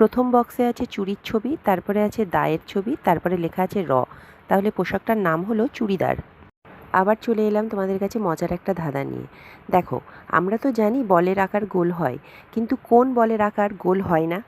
প্রথম বক্সে আছে চুরির ছবি, তারপরে আছে দায়ের ছবি, তারপরে লেখা আছে র। তাহলে পোশাকটার নাম হলো চুড়িদার। আবার চলে এলাম তোমাদের কাছে মজার একটা ধাঁধা নিয়ে। দেখো, আমরা তো জানি বলের আকার গোল হয়, কিন্তু কোন বলের আকার গোল হয় না?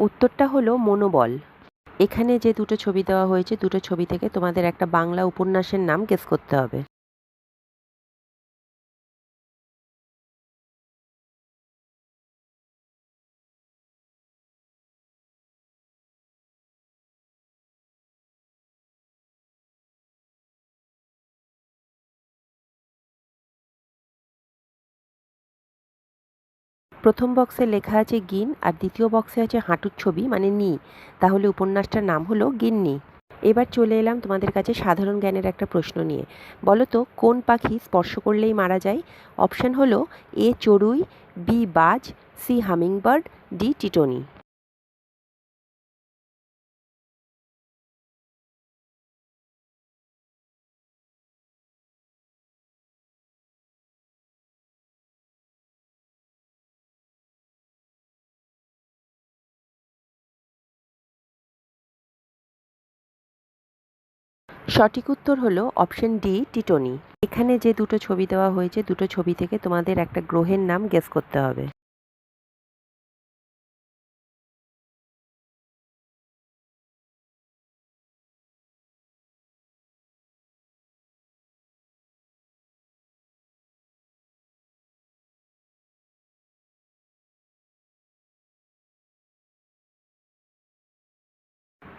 উত্তরটা হলো মনোবল। এখানে যে দুটো ছবি দেওয়া হয়েছে, দুটো ছবি থেকে তোমাদের একটা বাংলা উপন্যাসের নাম কেস করতে হবে। প্রথম বক্সে লেখা আছে গিন আর দ্বিতীয় বক্সে আছে হাঁটুর ছবি মানে নি। তাহলে উপন্যাসটার নাম হলো গিন্নি। এবার চলে এলাম তোমাদের কাছে সাধারণ জ্ঞানের একটা প্রশ্ন নিয়ে। বলো তো, কোন পাখি স্পর্শ করলেই মারা যায়? অপশান হলো এ চড়ুই, বি বাজ, সি হামিংবার্ড, ডি টিটনি। সঠিক উত্তর হলো অপশন ডি টিটনি এখানে যে দুটো ছবি দেওয়া হয়েছে, দুটো ছবি থেকে তোমাদের একটা গ্রহের নাম গেস করতে হবে।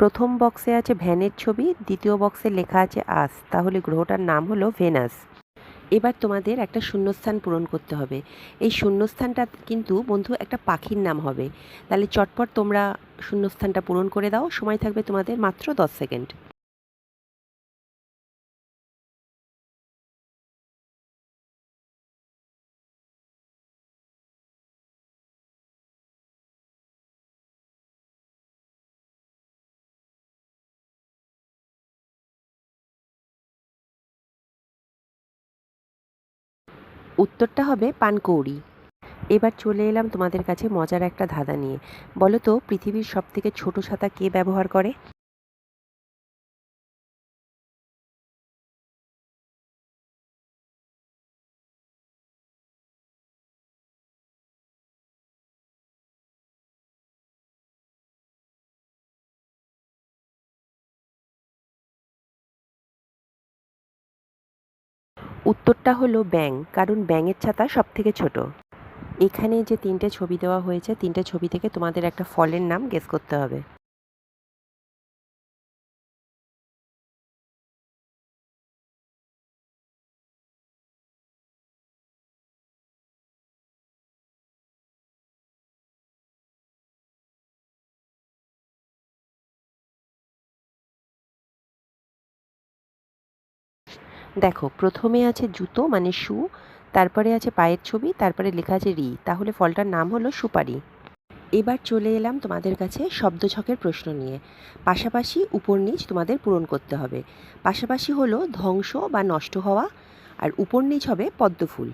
প্রথম বক্সে আছে ভ্যানের ছবি, দ্বিতীয় বক্সে লেখা আছে আস। তাহলে গ্রহটার নাম হলো ভেনাস। এবার তোমাদের একটা শূন্যস্থান পূরণ করতে হবে। এই শূন্যস্থানটা কিন্তু, বন্ধু, একটা পাখির নাম হবে। তাহলে চটপট তোমরা শূন্যস্থানটা পূরণ করে দাও। সময় থাকবে তোমাদের মাত্র দশ সেকেন্ড। উত্তরটা হবে পানকৌড়ি। এবার চলে এলাম তোমাদের কাছে মজার একটা ধাঁধা নিয়ে। বলো তো, পৃথিবীর সব থেকে ছোট ছাতা কে ব্যবহার করে? উত্তরটা হলো ব্যাং কারণ ব্যাঙের ছাতা সব থেকে ছোট। এখানে যে তিনটে ছবি দেওয়া হয়েছে, তিনটে ছবি থেকে তোমাদের একটা ফলের নাম গেস করতে হবে। দেখো, প্রথমে আছে জুতো মানে শু, তারপরে আছে পায়ের ছবি, তারপরে লেখা আছে রি। তাহলে ফলটার নাম হলো সুপারি। এবার চলে এলাম তোমাদের কাছে শব্দছকের প্রশ্ন নিয়ে। পাশাপাশি উপর নিচ তোমাদের পূরণ করতে হবে। পাশাপাশি হলো ধ্বংস বা নষ্ট হওয়া, আর উপর নিচ হবে পদ্মফুল।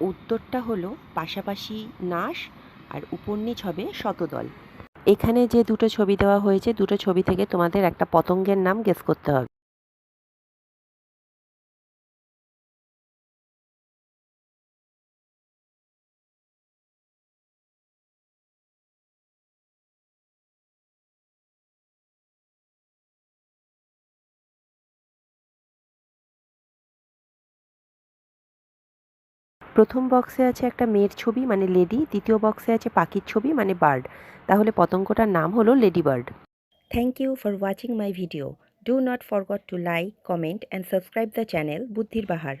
উত্তরটা হলো পাশাপাশি নাশ আর নিচ হবে শতদল। এখানে যে দুটো ছবি দেওয়া হয়েছে, দুটো ছবি থেকে তোমাদের একটা পতঙ্গের নাম গেস করতে হবে। প্রথম বক্সে আছে একটা মেয়ের ছবি মানে লেডি দ্বিতীয় বক্সে আছে পাখির ছবি মানে বার্ড তাহলে পতঙ্গটার নাম হলো lady bird thank you for watching my video do not forgot to like comment and subscribe the channel Buddhir Bahar